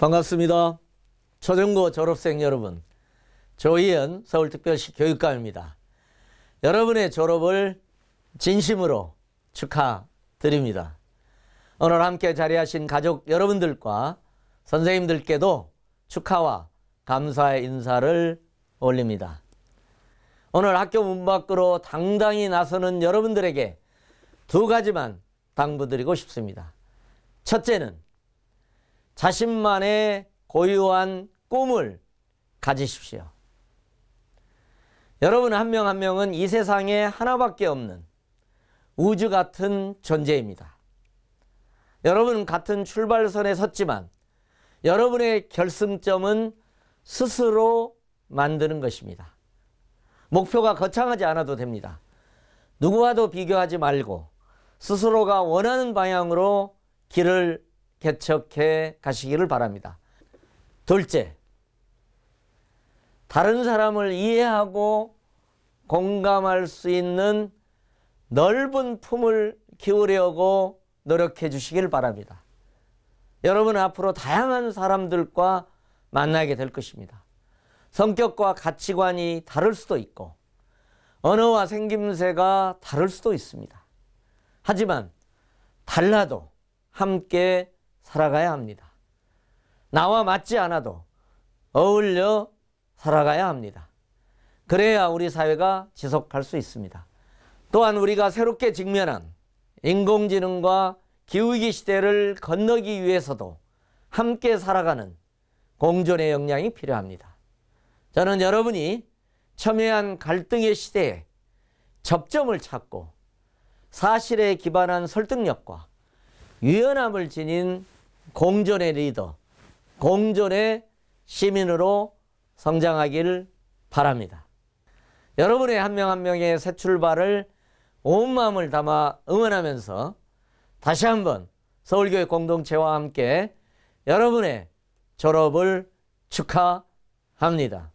반갑습니다. 초중고 졸업생 여러분, 조희연 서울특별시 교육감입니다. 여러분의 졸업을 진심으로 축하드립니다. 오늘 함께 자리하신 가족 여러분들과 선생님들께도 축하와 감사의 인사를 올립니다. 오늘 학교 문 밖으로 당당히 나서는 여러분들에게 두 가지만 당부드리고 싶습니다. 첫째는 자신만의 고유한 꿈을 가지십시오. 여러분 한 명 한 명은 이 세상에 하나밖에 없는 우주 같은 존재입니다. 여러분은 같은 출발선에 섰지만 여러분의 결승점은 스스로 만드는 것입니다. 목표가 거창하지 않아도 됩니다. 누구와도 비교하지 말고 스스로가 원하는 방향으로 길을 개척해 가시기를 바랍니다. 둘째, 다른 사람을 이해하고 공감할 수 있는 넓은 품을 키우려고 노력해 주시길 바랍니다. 여러분은 앞으로 다양한 사람들과 만나게 될 것입니다. 성격과 가치관이 다를 수도 있고, 언어와 생김새가 다를 수도 있습니다. 하지만 달라도 함께 살아가야 합니다. 나와 맞지 않아도 어울려 살아가야 합니다. 그래야 우리 사회가 지속할 수 있습니다. 또한 우리가 새롭게 직면한 인공지능과 기후위기 시대를 건너기 위해서도 함께 살아가는 공존의 역량이 필요합니다. 저는 여러분이 첨예한 갈등의 시대에 접점을 찾고 사실에 기반한 설득력과 유연함을 지닌 공존의 리더, 공존의 시민으로 성장하기를 바랍니다. 여러분의 한명한 명의 새 출발을 온 마음을 담아 응원하면서 다시 한번 서울교회 공동체와 함께 여러분의 졸업을 축하합니다.